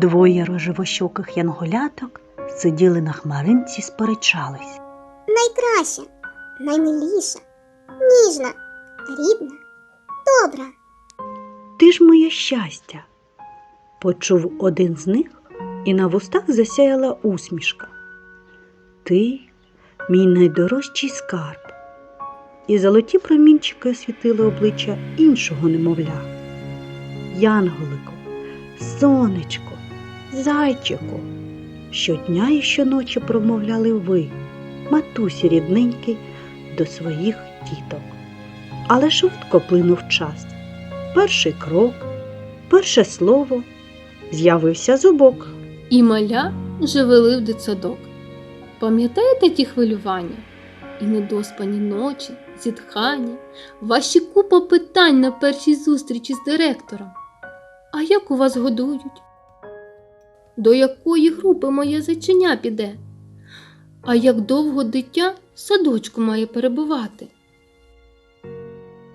Двоє рожевощоких янголяток сиділи на хмаринці, сперечались. Найкраща, наймиліша, ніжна, рідна, добра. Ти ж моє щастя. Почув один з них, і на вустах засяяла усмішка. Ти мій найдорожчий скарб. І золоті промінчики освітили обличчя іншого немовля. Янголику, сонечко, зайчику. Щодня і щоночі промовляли ви, матусі рідненькі, до своїх діток. Але швидко плинув час. Перший крок, перше слово, з'явився зубок. І маля вже вели в дитсадок. Пам'ятаєте ті хвилювання? І недоспані ночі, зітхання, ваші купа питань на першій зустрічі з директором. А як у вас годують? До якої групи моє зайченя піде? А як довго дитя в садочку має перебувати?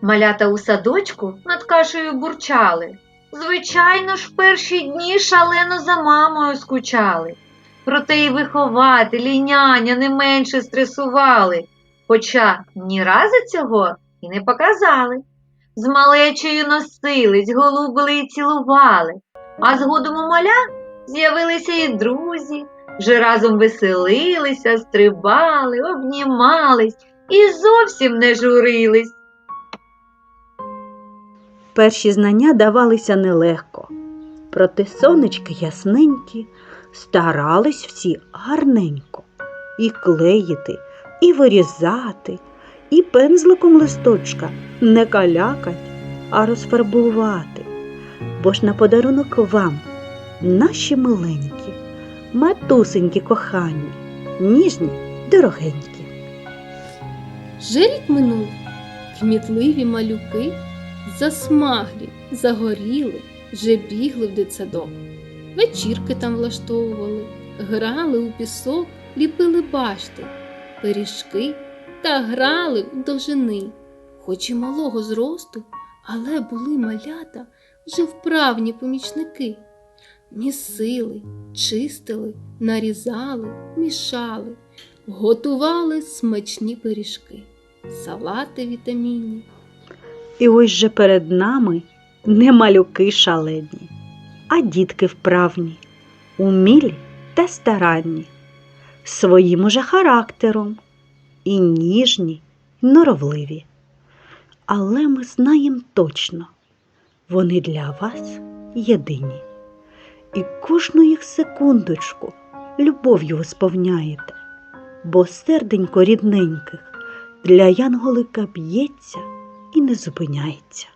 Малята у садочку над кашею бурчали. Звичайно ж, в перші дні шалено за мамою скучали. Проте і вихователі, і няня не менше стресували, хоча ні разу цього і не показали. З малечею носились, голубили і цілували, а згодом у маля з'явилися і друзі, вже разом веселилися, стрибали, обнімались і зовсім не журились. Перші знання давалися нелегко, проте сонечки ясненькі старались всі гарненько і клеїти, і вирізати, і пензликом листочка не калякать, а розфарбувати. Бо ж на подарунок вам, наші миленькі, матусенькі кохані, ніжні, дорогенькі. Вже рік минув, кмітливі малюки засмаглі, загоріли, вже бігли в дитсадок. Вечірки там влаштовували, грали у пісок, ліпили башти, пиріжки та грали в дожини. Хоч і малого зросту, але були малята вже вправні помічники. Місили, чистили, нарізали, мішали, готували смачні пиріжки, салати вітамінні. І ось же перед нами не малюки шалені, а дітки вправні, умілі та старанні, своїм уже характером, і ніжні, і норовливі. Але ми знаємо точно, вони для вас єдині. І кожну їх секундочку любов'ю сповняєте, бо серденько рідненьких для янголика б'ється і не зупиняється.